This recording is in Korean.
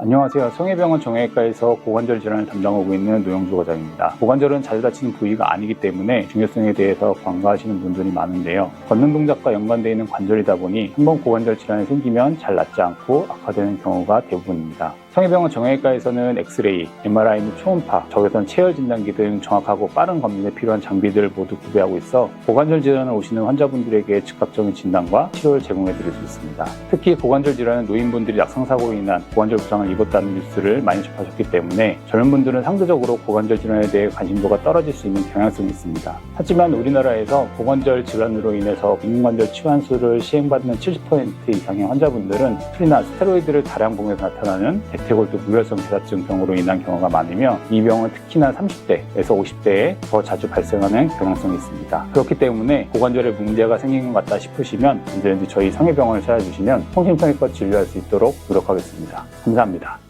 안녕하세요. 성해병원 정형외과에서 고관절 질환을 담당하고 있는 노영주 과장입니다. 고관절은 자주 다치는 부위가 아니기 때문에 중요성에 대해서 관가하시는 분들이 많은데요. 걷는 동작과 연관되어 있는 관절이다 보니 한번 고관절 질환이 생기면 잘 낫지 않고 악화되는 경우가 대부분입니다. 성해병원 정형외과에서는 엑스레이, MRI 및 초음파, 적외선 체열 진단기 등 정확하고 빠른 검진에 필요한 장비들을 모두 구비하고 있어 고관절 질환을 오시는 환자분들에게 즉각적인 진단과 치료를 제공해 드릴 수 있습니다. 특히 고관절 질환은 노인분들이 낙상사고로 인한 고관절 부상을 입었다는 뉴스를 많이 접하셨기 때문에 젊은 분들은 상대적으로 고관절 질환에 대해 관심도가 떨어질 수 있는 경향성이 있습니다. 하지만 우리나라에서 고관절 질환으로 인해서 인공관절 치환술을 시행받는 70% 이상의 환자분들은 술이나 스테로이드를 다량 복용해서 나타나는 대퇴골두 무혈성 대사증 병으로 인한 경우가 많으며 이 병은 특히나 30대에서 50대에 더 자주 발생하는 경향성이 있습니다. 그렇기 때문에 고관절에 문제가 생긴 것 같다 싶으시면 언제든지 저희 성해병원을 찾아주시면 성심성의과 진료할 수 있도록 노력하겠습니다. 감사합니다.